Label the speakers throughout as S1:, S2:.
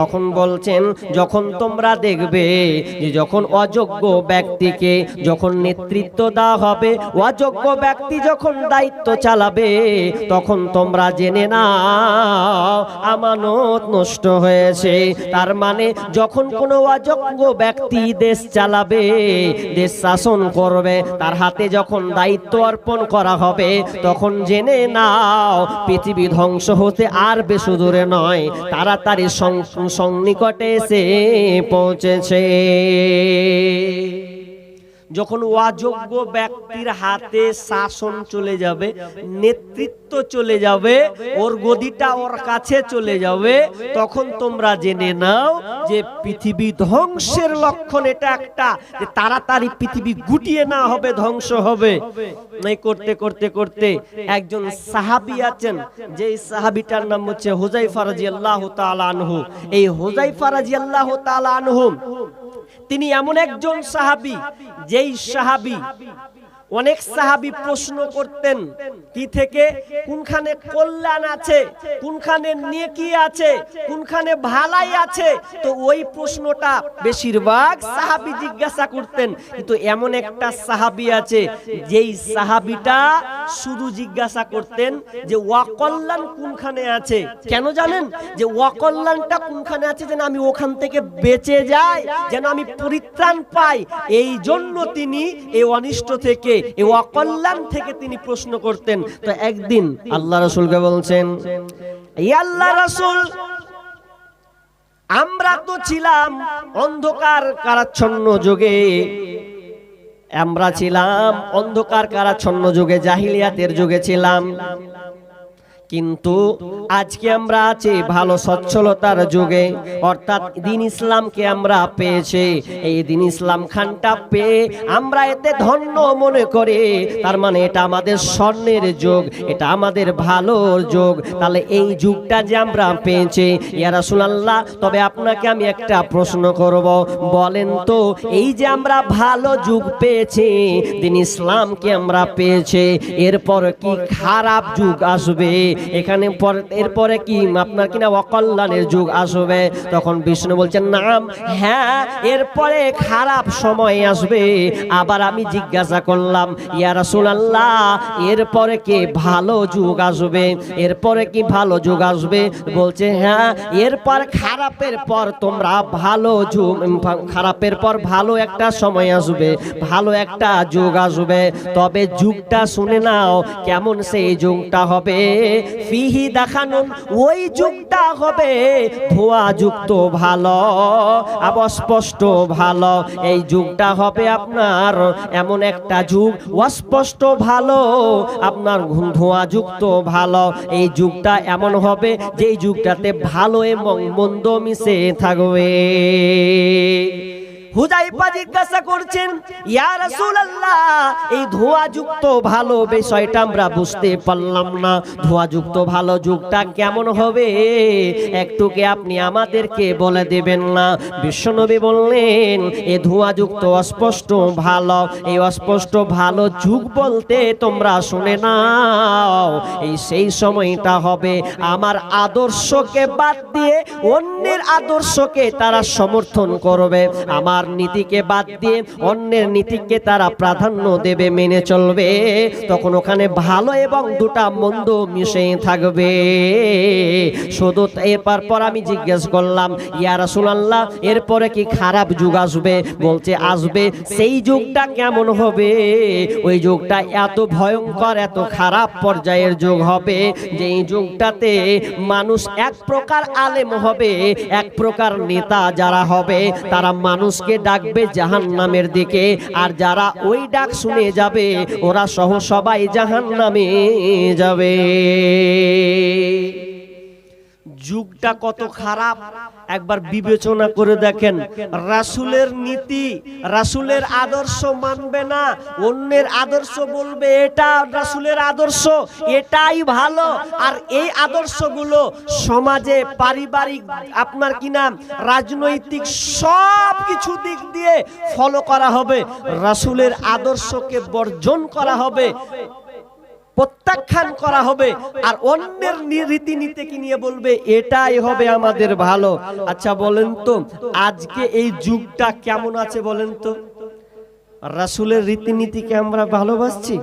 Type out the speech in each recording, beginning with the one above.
S1: তখন বলছেন, যখন তোমরা দেখবে যে যখন অযোগ্য ব্যক্তিকে যখন নেতৃত্ব দেওয়া হবে, অযোগ্য ব্যক্তি যখন দায়িত্ব চালাবে, তখন তোমরা জেনে নাও, আমানত নষ্ট হয়েছে। তার মানে যখন কোনো অযোগ্য ব্যক্তি দেশ চালাবে, দেশ শাসন করবে, তার হাতে যখন দায়িত্ব অর্পণ করা হবে, তখন জেনে নাও, পৃথিবী ধ্বংস হতে আর বেশি দূরে নয়। তাড়াতাড়ি সং- সন্নিকটে এসে পৌঁছেছে। যখন অযোগ্য ব্যক্তির হাতে শাসন চলে যাবে, নেতৃত্ব চলে যাবে, ওর গদিটা ওর কাছে চলে যাবে, তখন তোমরা জেনে নাও যে পৃথিবী ধ্বংসের লক্ষণ এটা একটা, যে তাড়াতাড়ি পৃথিবী গুটিয়ে না হবে, ধ্বংস হবে। এই করতে করতে করতে একজন সাহাবি আছেন, যে সাহাবিটার নাম হচ্ছে হুজাইফা রাদিয়াল্লাহু তাআলা আনহু। এই হুজাইফা রাদিয়াল্লাহু তাআলা আনহু তিনি এমন একজন সাহাবি যেই সাহাবি অনেক সাহাবি প্রশ্ন করতেন কি থেকে? কোনখানে কল্যাণ আছে? কোনখানে নেকি আছে? কোনখানে ভালাই আছে? তো ওই প্রশ্নটা বেশিরভাগ সাহাবি জিজ্ঞাসা করতেন। কিন্তু এমন একটা সাহাবি আছে যেই সাহাবিটা শুধু জিজ্ঞাসা করতেন যে ওয়াকল্যাণ কোনখানে আছে? কেন জানেন? যে ওয়াকল্যাণটা কোনখানে আছে যেন আমি ওখান থেকে বেঁচে যাই যেন আমি পরিত্রাণ পাই? এই জন্য তিনি এই অনিষ্ট থেকে এই অকল্যাণ থেকে তিনি প্রশ্ন করতেন, তো একদিন আল্লাহ রসুলকে বলছেন আল্লাহ রসুল, আমরা তো ছিলাম অন্ধকার কারাচ্ছন্ন যুগে। আমরা ছিলাম অন্ধকার কারাচ্ছন্ন যুগে, জাহিলিয়াতের যুগে ছিলাম। কিন্তু আজকে আমরা আছি ভালো সচ্ছলতার যুগে। অর্থাৎ দিন ইসলামকে আমরা পেয়েছি। এই দিন ইসলাম খানটা পেয়ে আমরা এতে ধন্য মনে করি। তার মানে এটা আমাদের স্বর্ণের যুগ, এটা আমাদের ভালোর যুগ। তাহলে এই যুগটা যে আমরা পেয়েছি, ইয়া রাসূলুল্লাহ, তবে আপনাকে আমি একটা প্রশ্ন করব। বলেন তো, এই যে আমরা ভালো যুগ পেয়েছি, দিন ইসলামকে আমরা পেয়েছি, এরপর কি খারাপ যুগ আসবে? এখানে পর- এরপরে কি? আপনার কিনা অকল্যাণের যুগ আসবে। তখন বিষ্ণু বলছেন, নাম হ্যাঁ এরপরে খারাপ সময় আসবে। আবার আমি জিজ্ঞাসা করলাম, ইয়া রাসূলুল্লাহ, এরপরে কি ভালো যুগ আসবে? এরপরে কি ভালো যুগ আসবে? বলছে হ্যাঁ এরপর খারাপের পর তোমরা ভালো যুগ, খারাপের পর ভালো একটা সময় আসবে, ভালো একটা যুগ আসবে। তবে যুগটা শুনে নাও, কেমন সেই যুগটা হবে? ফিহি দেখানুন ওই যুগটা হবে ধোয়া যুক্ত ভালো অস্পষ্ট ভালো। এই যুগটা হবে আপনার এমন একটা যুগ, অস্পষ্ট ভালো, আপনার ধোঁয়া যুক্ত ভালো। এই যুগটা এমন হবে যেই যুগটাতে ভালো এবং মন্দ মিশে থাকবে। হুজাইফা জিজ্ঞাসা করছেন, ইয়া রাসূলুল্লাহ, এই ধোঁয়াযুক্ত ভালো বিষয়টা আমরা বুঝতে পারলাম না। ধোঁয়াযুক্ত ভালো যুগটা কেমন হবে? একটুকে আপনি আমাদেরকে বলে দেবেন না। বিশ্বনবী বললেন এই ধোঁয়াযুক্ত অস্পষ্ট ভালো, এই অস্পষ্ট ভালো যুগ বলতে তোমরা শুনে নাও। এই সেই সময়টা হবে, আমার আদর্শকে বাদ দিয়ে অন্যের আদর্শকে তারা সমর্থন করবে। আমার নীতিকে বাদ দিয়ে অন্যের নীতিকে তারা প্রাধান্য দেবে, মেনে চলবে। তখন ওখানে ভালো এবং দুটা মন্দ মিশে থাকবে। শুধু এরপর পর আমি জিজ্ঞেস করলাম, ইয়া রাসূলুল্লাহ, এরপরে কি খারাপ যুগ আসবে? বলছে, আসবে। সেই যুগটা কেমন হবে? ওই যুগটা এত ভয়ঙ্কর, এত খারাপ পর্যায়ের যুগ হবে যে এই যুগটাতে মানুষ এক প্রকার আলেম হবে, এক প্রকার নেতা যারা হবে, তারা মানুষকে ডাকবে জাহান নামের দিকে। আর যারা ওই ডাক শুনে যাবে ওরা সহ সবাই জাহান নামে যাবে। যুগটা কত খারাপ? একবার বিবেচনা করে দেখেন, রাসুলের নীতি, রাসুলের আদর্শ মানবে না, অন্যের আদর্শ বলবে, এটা রাসুলের আদর্শ, এটাই ভালো। আর এই আদর্শগুলো সমাজে, পারিবারিক, আপনার কি নাম? রাজনৈতিক সব কিছু দিক দিয়ে ফলো করা হবে। রাসুলের আদর্শকে বর্জন করা হবে। প্রত্যাখ্যান করা হবে আর অন্যের রীতিনীতিকে নিয়ে বলবে, এটাই হবে আমাদের ভালো। আচ্ছা বলেন তো, আজকে এই যুগটা কেমন আছে বলেন তো? রাসূলের রীতিনীতিকে আমরা ভালোবাসছি?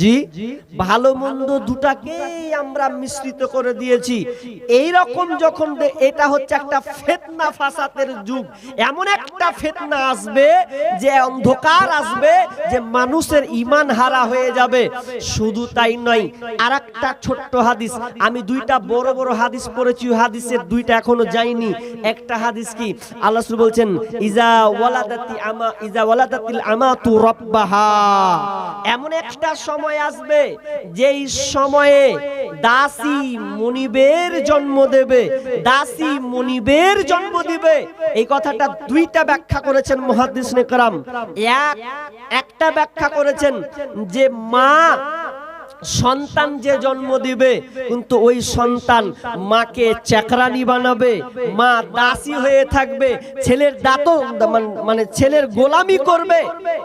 S1: জি ভালো মন্দ দুটাকেই আমরা মিশ্রিত করে দিয়েছি। এই রকম যখন এটা হচ্ছে একটা ফেতনা ফাসাতের যুগ। এমন একটা ফেতনা আসবে যে অন্ধকার আসবে যে মানুষের ইমান হারা হয়ে যাবে। শুধু তাই নয় আর একটা ছোট্ট হাদিস। আমি দুইটা বড় বড় হাদিস পড়েছি। হাদিসের দুইটা এখনও যাইনি একটা হাদিস কি? আল্লাহ বলছেন ইজা ওয়ালাদাতি আমা ইজা ওয়ালাদাতিল আমাতু রাব্বাহা। এমন একটা সময় আসবে, যেই সময়ে দাসী মনিবের জন্ম দেবে, দাসী মনিবের জন্ম দিবে। এই কথাটা দুইটা ব্যাখ্যা করেছেন মহাদিস নেকরাম। এক, একটা ব্যাখ্যা করেছেন যে মা সন্তান যে জন্ম দিবে, কিন্তু ওই সন্তান মাকে চাকরানি বানাবে, মা দাসী হয়ে থাকবে, ছেলের দাঁত মানে ছেলের গোলামি করবে।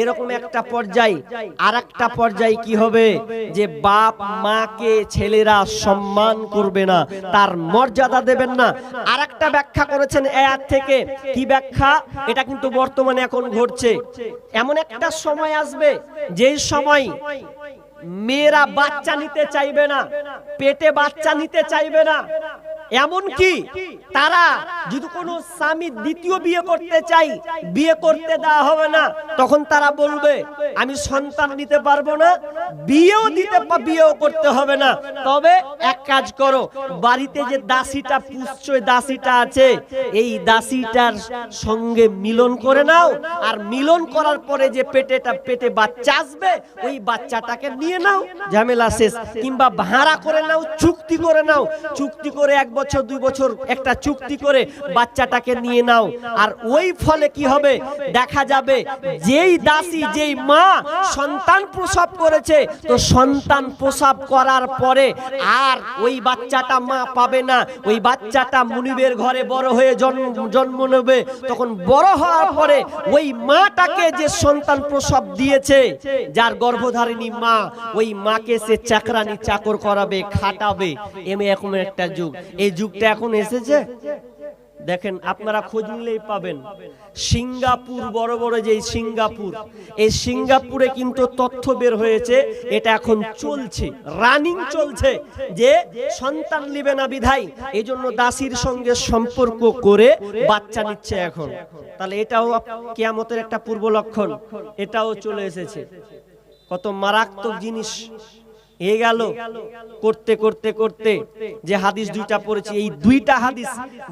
S1: এরকম একটা পর্যায়। আর একটা পর্যায় কি হবে? যে বাপ মাকে ছেলেরা সম্মান করবে না, তার মর্যাদা দেবেন না। আর একটা ব্যাখ্যা করেছেন এর থেকে। কি ব্যাখ্যা? এটা কিন্তু বর্তমানে এখন ঘটছে। এমন একটা সময় আসবে, যেই সময় মেয়েরা বাচ্চা নিতে চাইবে না পেটে বাচ্চা নিতে চাইবে না। এমন কি তারা যদি কোনো স্বামী দ্বিতীয় বিয়ে করতে চাই বিয়ে করতে দেওয়া হবে না, তখন তারা বলবে, আমি সন্তান নিতে পারব না, বিয়েও দিতে বিয়েও করতে হবে না। তবে এক কাজ করো, বাড়িতে যে দাসীটা ওই দাসীটা আছে, এই দাসীটার সঙ্গে মিলন করে নাও, আর মিলন করার পরে যে পেটেটা, পেটে বাচ্চা আসবে, ওই বাচ্চাটাকে নিয়ে নাও, ঝামেলা শেষ। কিংবা ভাড়া করে নাও, চুক্তি করে নাও। চুক্তি করে এক বছর, দুই বছর একটা চুক্তি করে বাচ্চাটাকে নিয়ে নাও। আর ওই ফলে কি হবে? দেখা যাবে যেই দাসী, যেই মা সন্তান প্রসব করেছে, তো সন্তান প্রসব করার পরে আর ওই বাচ্চাটা মা পাবে না। ওই বাচ্চাটা মুনিবের ঘরে বড় হয়ে জন্ম নেবে। তখন বড় হওয়ার পরে ওই মাটাকে যে সন্তান প্রসব দিয়েছে, যার গর্ভধারিণী মা, ওই মাকে সে চাকরানি চাকর করাবে, খাটাবে। এমন এখন একটা যুগ। এই যুগটা এখন এসেছে। দেখেন আপনারা খোঁজ নিলেই পাবেন। সিঙ্গাপুর বড় বড় যে সিঙ্গাপুর এই সিঙ্গাপুরে কিন্তু তথ্য বের হয়েছে এটা এখন চলছে রানিং চলছে যে সন্তান নিবে না বিধাই এই জন্য দাসীর সঙ্গে সম্পর্ক করে বাচ্চা নিচ্ছে এখন। তাহলে এটাও কেয়ামতের একটা পূর্ব লক্ষণ এটাও চলে এসেছে। কত মারাত্মক জিনিস। এ গেল করতে করতে করতে। যে হাদিস দুইটা পড়েছি, এই দুইটা হাদিস,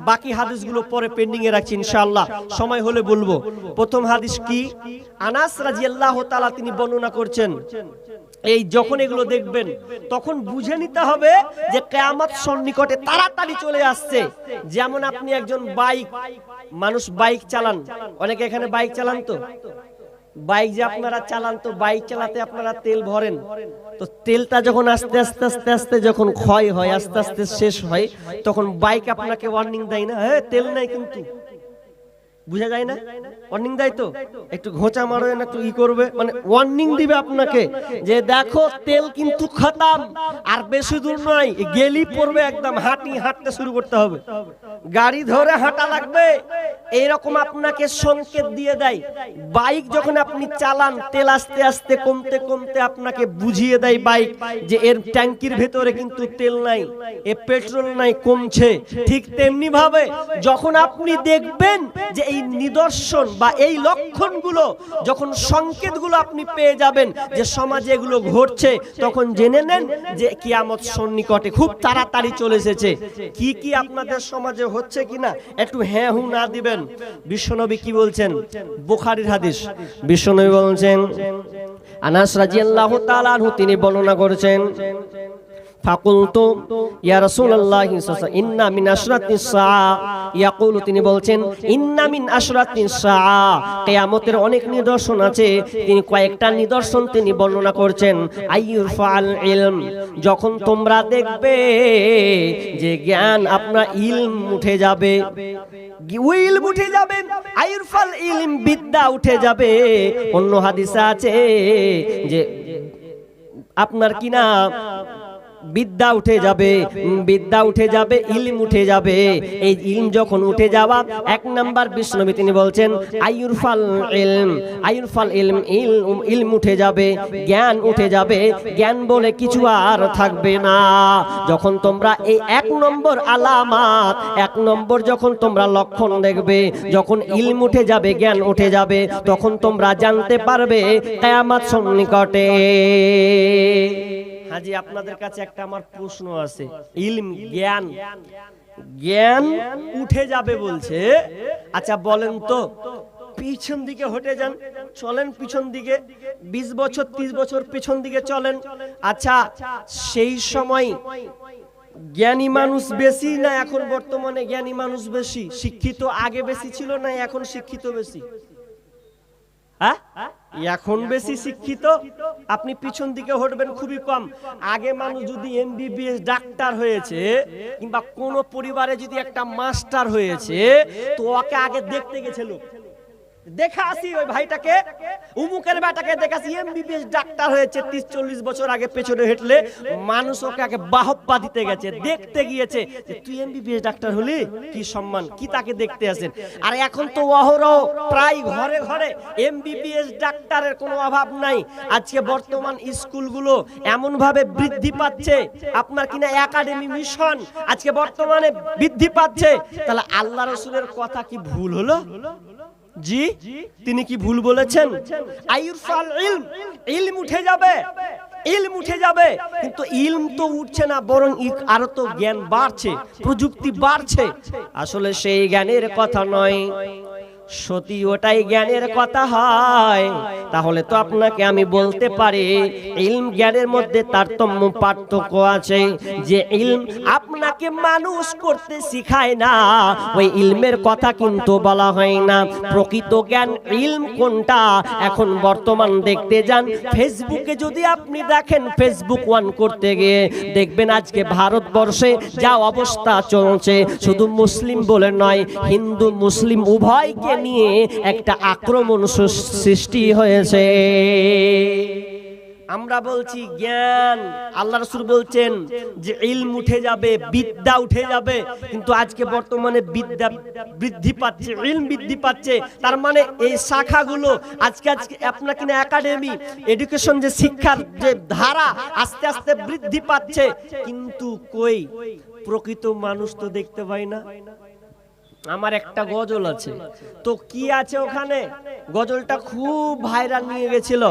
S1: বাকি হাদিসগুলো পরে পেন্ডিং এ রাখছি ইনশাআল্লাহ। সময় হলে বলব। প্রথম হাদিস কি? আনাস রাদিয়াল্লাহু তাআলা তিনি বর্ণনা করছেন, এই যখন এগুলো দেখবেন, তখন বুঝে নিতে হবে যে কেয়ামত সন্নিকটে তাড়াতাড়ি চলে আসছে। যেমন আপনি একজন বাইক, মানুষ বাইক চালান। অনেকে এখানে বাইক চালান তো? বাইক যে আপনারা চালান তো বাইক চালাতে আপনারা তেল ভরেন। তো তেলটা যখন আস্তে আস্তে আস্তে আস্তে যখন ক্ষয় হয় আস্তে আস্তে শেষ হয় তখন বাইক আপনাকে ওয়ার্নিং দেয় না হ্যাঁ তেল নাই কিন্তু। বুঝা যায় না? ওয়ার্নিং দেয় তো? একটু ঘোঁচা মারবে না একটু ই করবে। মানে ওয়ার্নিং দিবে আপনাকে যে দেখো, তেল কিন্তু খতাম, আর বেশি দূর নয় গেলি পড়বে একদম, হাঁটি, হাঁটতে শুরু করতে হবে। গাড়ি ধরে হাঁটা লাগবে এইরকম আপনাকে সংকেত দিয়ে দেয়। বাইক যখন আপনি চালান, তেল আস্তে আস্তে কমতে কমতে আপনাকে বুঝিয়ে দেয় বাইক যে এর ট্যাঙ্কির ভেতরে কিন্তু তেল নাই, এ পেট্রোল নাই, কমছে। ঠিক তেমনি ভাবে যখন আপনি দেখবেন যে এই নিদর্শন বা এই লক্ষণগুলো, যখন সংকেতগুলো আপনি পেয়ে যাবেন যে সমাজে এগুলো ঘটছে, তখন জেনে নেন যে কিয়ামত সন্নিকটে খুব তাড়াতাড়ি চলে এসেছে। কি কি আপনাদের সমাজে হচ্ছে কিনা, একটু হ্যাঁ হু না দিবেন। বিশ্বনবী কি বলছেন? বুখারীর হাদিস। বিশ্বনবী বলছেন, আনাস রাদিয়াল্লাহু তাআলা তিনি বর্ণনা করেছেন ফাকুলতু, ইয়া রাসূলুল্লাহ ইন্না মিন আশরাতিস সাআ। ইয়াকুলু, তিনি বলছেন, ইন্না মিন আশরাতিস সাআ। কিয়ামতের অনেক নিদর্শন আছে, তিনি কয়েকটা নিদর্শন তিনি বর্ণনা করছেন। আইয়ুর ফাল ইলম, যখন তোমরা দেখবে যে জ্ঞান আপনার ইলম উঠে যাবে। উইল উঠে যাবে আইরফাল ইলম বিদ্যা উঠে যাবে। অন্য হাদিসে আছে যে আপনার কিনা বিদ্যা উঠে যাবে বিদ্যা উঠে যাবে ইলম উঠে যাবে। এই ইলম যখন উঠে যাওয়া এক নাম্বার বিষ্ণবী তিনি বলছেন আয়ুরফাল ইলম আয়ুরফাল ইলম ইলম ইলম উঠে যাবে জ্ঞান উঠে যাবে জ্ঞান বলে কিছু আর থাকবে না। যখন তোমরা এই এক নম্বর আলামাত এক নম্বর যখন তোমরা লক্ষণ দেখবে যখন ইলম উঠে যাবে জ্ঞান উঠে যাবে তখন তোমরা জানতে পারবে কেয়ামত সন্নিকটে। হাজি, আপনাদের কাছে একটা আমার প্রশ্ন আছে। ইলম, জ্ঞান। জ্ঞান উঠে যাবে বলছে। আচ্ছা বলেন তো, পিছন দিকে হটে যান, চলেন পিছন দিকে। বিশ বছর, ত্রিশ বছর পিছন দিকে চলেন। আচ্ছা সেই সময় জ্ঞানী মানুষ বেশি না এখন বর্তমানে জ্ঞানী মানুষ বেশি? শিক্ষিত আগে বেশি ছিল না এখন শিক্ষিত বেশি? এখন বেশি শিক্ষিত, আপনি পিছন দিকে হটবেন খুবই কম। আগে মানুষ যদি এমবিবিএস ডাক্তার হয়েছে, কিংবা কোনো পরিবারে যদি একটা মাস্টার হয়েছে, তো ওকে আগে দেখতে গেছিল দেখা আসি ওই ভাইটাকে। উমুকের বেটাকে এমবিবিএস ডাক্তার হয়েছে, তিরিশ চল্লিশ বছর আগে পেছনে হেঁটলে। মানুষ ওকে দিতে গেছে, দেখতে গিয়েছে তুই এমবিবিএস ডাক্তার হলি? কি সম্মান, কি তাকে দেখতে আর এখন তো অহরহ, প্রায় ঘরে ঘরে এমবিবিএস ডাক্তারের কোনো অভাব নাই। আজকে বর্তমান স্কুলগুলো এমন ভাবে বৃদ্ধি পাচ্ছে, আপনার কিনা একাডেমি মিশন আজকে বর্তমানে বৃদ্ধি পাচ্ছে। তাহলে আল্লাহ রসুলের কথা কি ভুল হলো? জি, তিনি কি ভুল বলেছেন? আইরফাল ইলম ইলম উঠে যাবে, ইলম উঠে যাবে। কিন্তু ইলম তো উঠছে না, বরং আরও তো জ্ঞান বাড়ছে, প্রযুক্তি বাড়ছে। আসলে সেই জ্ঞানের কথা নয়। সতী, ওটাই জ্ঞানের কথা হয়। তাহলে তো আপনাকে আমি বলতে পারি, ইলম জ্ঞানের মধ্যে তারতম্য পার্থক্য আছে যে ইলম আপনাকে মানুষ করতে শিখায় না। ওই ইলমের কথা কিন্তু বলা হয় না। প্রকৃত জ্ঞান ইলম কোনটা? এখন বর্তমান দেখতে যান, ফেসবুকে যদি আপনি দেখেন ফেসবুক ওয়ান করতে গিয়ে, দেখবেন আজকে ভারতবর্ষে যা অবস্থা চলছে। শুধু মুসলিম বলে নয়, হিন্দু, মুসলিম উভয়কে নিয়ে একটা আক্রমণ সৃষ্টি হয়েছে। আমরা বলছি জ্ঞান। আল্লাহ রসুল বলছেন যে ইলম উঠে যাবে, বিদ্যা উঠে যাবে। কিন্তু আজকে বর্তমানে বিদ্যা বৃদ্ধি পাচ্ছে, ইলম বৃদ্ধি পাচ্ছে। তার মানে এই শাখাগুলো আজকে আজকে আপনার কিনা একাডেমি, এডুকেশন যে শিক্ষার যে ধারা আস্তে আস্তে বৃদ্ধি পাচ্ছে। কিন্তু কই? প্রকৃত মানুষ তো দেখতে পাই না। আমার একটা গজল আছে। তো কি আছে ওখানে? গজলটা খুব ভাইরাল নিয়ে গেছিল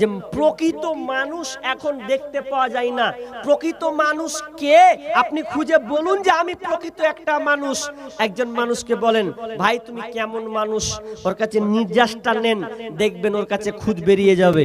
S1: যে প্রকৃত মানুষ এখন দেখতে পাওয়া যায় না। প্রকৃত মানুষ কে? আপনি খুঁজে বলুন যে আমি প্রকৃত একটা মানুষ। একজন মানুষকে বলেন ভাই তুমি কেমন মানুষ? ওর কাছে নির্যাসটা নেন দেখবেন ওর কাছে খুদ বেরিয়ে যাবে।